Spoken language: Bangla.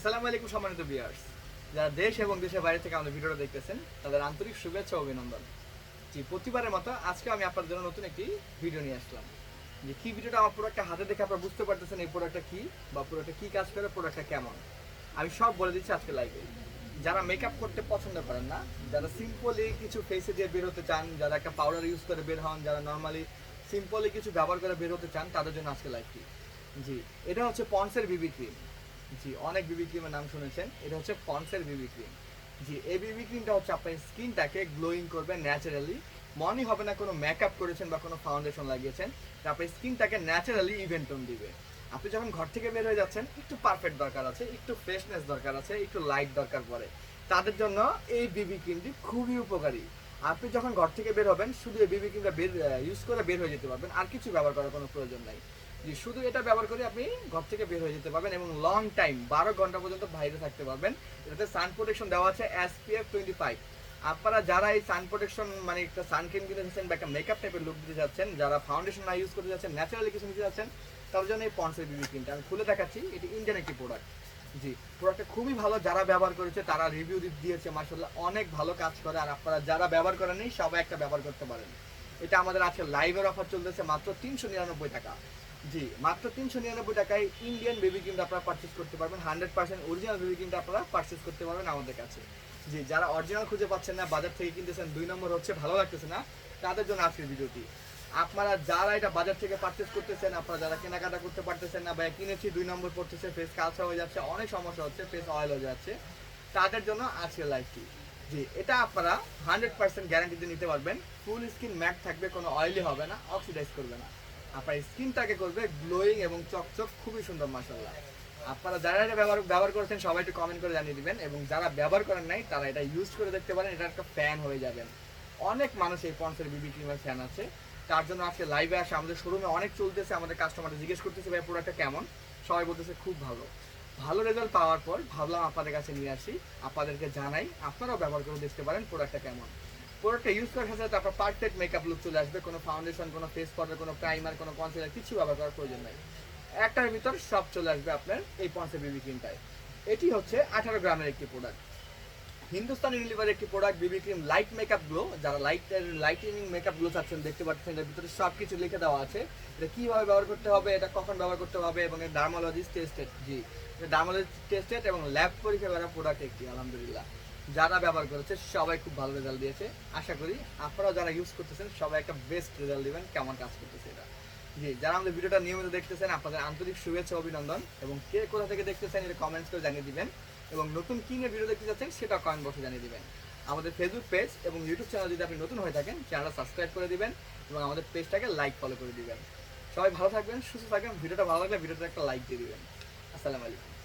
আসসালামু আলাইকুম সম্মানিত ভিউয়ার্স। যারা দেশ এবং দেশের বাইরে থেকে আমাদের ভিডিওটা দেখতেছেন, তাদের আন্তরিক শুভেচ্ছা ও অভিনন্দন। জি, প্রতিবারের মতো আজকে আমি আপনাদের জন্য নতুন একটি ভিডিও নিয়ে আসলাম। যে কি ভিডিওটা আমার প্রোডাক্টটা হাতে দেখে আপনারা বুঝতে পারতেছেন এই প্রোডাক্টটা কি বা প্রোডাক্টটা কি কাজ করে প্রোডাক্টটা কেমন। আমি সব বলে দিচ্ছি আজকে লাইভে যারা মেকআপ করতে পছন্দ করেন না, যারা সিম্পলি কিছু ফেসে দিয়ে বের হতে চান, যারা একটা পাউডার ইউজ করে বের হন, যারা নর্মালি সিম্পলি কিছু ব্যবহার করে বের হতে চান, তাদের জন্য আজকে লাইভটি জি, এটা হচ্ছে পন্সের বিবি ক্রিম জি, অনেক বিবি ক্রিমের নাম শুনেছেন। এটা হচ্ছে পন্সের বিবি ক্রিম জি, এই বিবি ক্রিমটা হচ্ছে আপনার স্কিনটাকে গ্লোয়িং করবে ন্যাচারালি মনে হবে না কোনো মেকআপ করেছেন বা কোনো ফাউন্ডেশন লাগিয়েছেন আপনার স্কিনটাকে ন্যাচারালি ইভেন্টন দিবে। আপনি যখন ঘর থেকে বের হয়ে যাচ্ছেন, একটু পারফেক্ট দরকার আছে, একটু ফ্রেশনেস দরকার আছে, একটু লাইট দরকার পড়ে। তাদের জন্য এই বিবি ক্রিমটি খুবই উপকারী। আপনি যখন ঘর থেকে বের হবেন, শুধু এই বিবি ক্রিমটা বের ইউজ করে বের হয়ে যেতে পারবেন, আর কিছু ব্যবহার করার কোনো প্রয়োজন নাই। জি শুধু এটা ব্যবহার করে আপনি ঘর থেকে বের হয়ে যেতে পারবেন এবং লং টাইম বারো ঘণ্টা পর্যন্ত বাইরে থাকতে পারবেন। এটাতে সান প্রোটেকশন দেওয়া আছে এসপিএফ টোয়েন্টি ফাইভ আপনারা যারা এই সান প্রোটেকশন মানে একটা সানক্রিম কিনতে যাচ্ছেন বা একটা মেকআপ টাইপের লুক দিতে যাচ্ছেন, যারা ফাউন্ডেশন না ইউজ করতে যাচ্ছেন ন্যাচারালি কিছু নিতে যাচ্ছেন তার জন্য এই পন্সের বিবি ক্রিমটা আমি খুলে দেখাচ্ছি, এটি ইন্ডিয়ান একটি প্রোডাক্ট জি প্রোডাক্টটা খুবই ভালো, যারা ব্যবহার করেছে, তারা রিভিউ দিয়েছে মার্শাল্লাহ অনেক ভালো কাজ করে। আর আপনারা যারা ব্যবহার করেননি সবাই একটা ব্যবহার করতে পারেন। এটা আমাদের আজকে লাইভের অফার চলতেছে, মাত্র তিনশো নিরানব্বই টাকা। জি, মাত্র তিনশো নিরানব্বই টাকায় ইন্ডিয়ান বেবি ক্রিমটা আপনারা পারচেস করতে পারবেন। হান্ড্রেড পার্সেন্ট অরিজিনাল বেবি ক্রিমটা আপনারা পারচেস করতে পারবেন আমাদের কাছে। জি, যারা অরিজিনাল খুঁজে পাচ্ছেন না, বাজার থেকে কিনতেছেন, দুই নম্বর হচ্ছে ভালো লাগতেছে না, তাদের জন্য আজকের ভিডিওটি। আপনারা যারা এটা বাজার থেকে পারচেস করতেছেন, আপনারা যারা কেনাকাটা করতে পারতেছেন না, বা কিনেছি, দুই নম্বর পড়তেছে ফেস কালচা হয়ে যাচ্ছে, অনেক সমস্যা হচ্ছে ফেস অয়েল হয়ে যাচ্ছে, তাদের জন্য আজকের লাইফটি জি, এটা আপনারা হান্ড্রেড পার্সেন্ট গ্যারান্টিতে নিতে পারবেন। ফুল স্কিন ম্যাট থাকবে, কোনো অয়েলি হবে না অক্সিডাইজ করবে না। আপনার স্কিনটাকে করবে গ্লোয়িং এবং চকচক, খুবই সুন্দর মাসাল্লাহ আপনারা যারা এটা ব্যবহার ব্যবহার করেছেন, সবাই একটু কমেন্ট করে জানিয়ে দিবেন। এবং যারা ব্যবহার করেন নাই, তারা এটা ইউজ করে দেখতে পারেন, এটা একটা ফ্যান হয়ে যাবেন অনেক মানুষ এই পন্সের বিবি ক্রিমের ফ্যান আছে। তার জন্য আজকে লাইভে আসে, আমাদের শোরুমে অনেক চলতেছে, আমাদের কাস্টমার জিজ্ঞেস করতেছে, ভাই প্রোডাক্টটা কেমন? সবাই বলতেছে, খুব ভালো। ভালো রেজাল্ট পাওয়ার পর ভাবলাম আপনাদের কাছে নিয়ে আসি, আপনাদেরকে জানাই, আপনারাও ব্যবহার করে দেখতে পারেন প্রোডাক্টটা কেমন। প্রোডাক্টটা ইউজ করার সাথে সাথে আপনার পারফেক্ট মেকআপ লুক চলে আসবে। কোনো ফাউন্ডেশন কোনো ফেস পাউডার কোনো প্রাইমার কোনো কনসিলার কিছু ব্যবহার করার প্রয়োজন নাই। একটার ভিতর সব চলে আসবে আপনার এই পন্সের বিবি ক্রিমটায় এটি হচ্ছে আঠারো গ্রামের একটি প্রোডাক্ট হিন্দুস্তানি রিলিভার একটি product BB cream light makeup glow যারা লাইট লাইটেনিং মেকআপ গ্লো চাচ্ছেন, দেখতে পাচ্ছেন, এর ভিতরে সব কিছু লিখে দেওয়া আছে। এটা কীভাবে ব্যবহার করতে হবে, এটা কখন ব্যবহার করতে হবে, এবং ডার্মোলজিস্ট টেস্টেড জি ডার্মোলজি টেস্টেড এবং ল্যাব পরীক্ষা করা প্রোডাক্ট একটি, আলহামদুলিল্লাহ। যারা ব্যবহার করেছে, সবাই খুব ভালো রেজাল্ট দিয়েছে। আশা করি আপনারাও যারা ইউজ করতেছেন, সবাই একটা বেস্ট রেজাল্ট দেবেন, কেমন কাজ করতেছে এটা। জি, যারা আমাদের ভিডিওটা নিয়মিত দেখতেছেন, আপনাদের আন্তরিক শুভেচ্ছা, অভিনন্দন। এবং কে কোথা থেকে দেখতেছেন, এটা কমেন্টস করে জানিয়ে দিবেন। এবং নতুন কি নিয়ে ভিডিও দেখতে চাচ্ছেন সেটা কমেন্ট বক্সে জানিয়ে দিবেন। আমাদের ফেসবুক পেজ এবং ইউটিউব চ্যানেল যদি আপনি নতুন হয়ে থাকেন চ্যানেলটা সাবস্ক্রাইব করে দিবেন এবং আমাদের পেজটাকে লাইক ফলো করে দিবেন। সবাই ভালো থাকবেন, সুস্থ থাকবেন। ভিডিওটা ভালো লাগলে ভিডিওটা একটা লাইক দিয়ে দিবেন। আসসালামু আলাইকুম।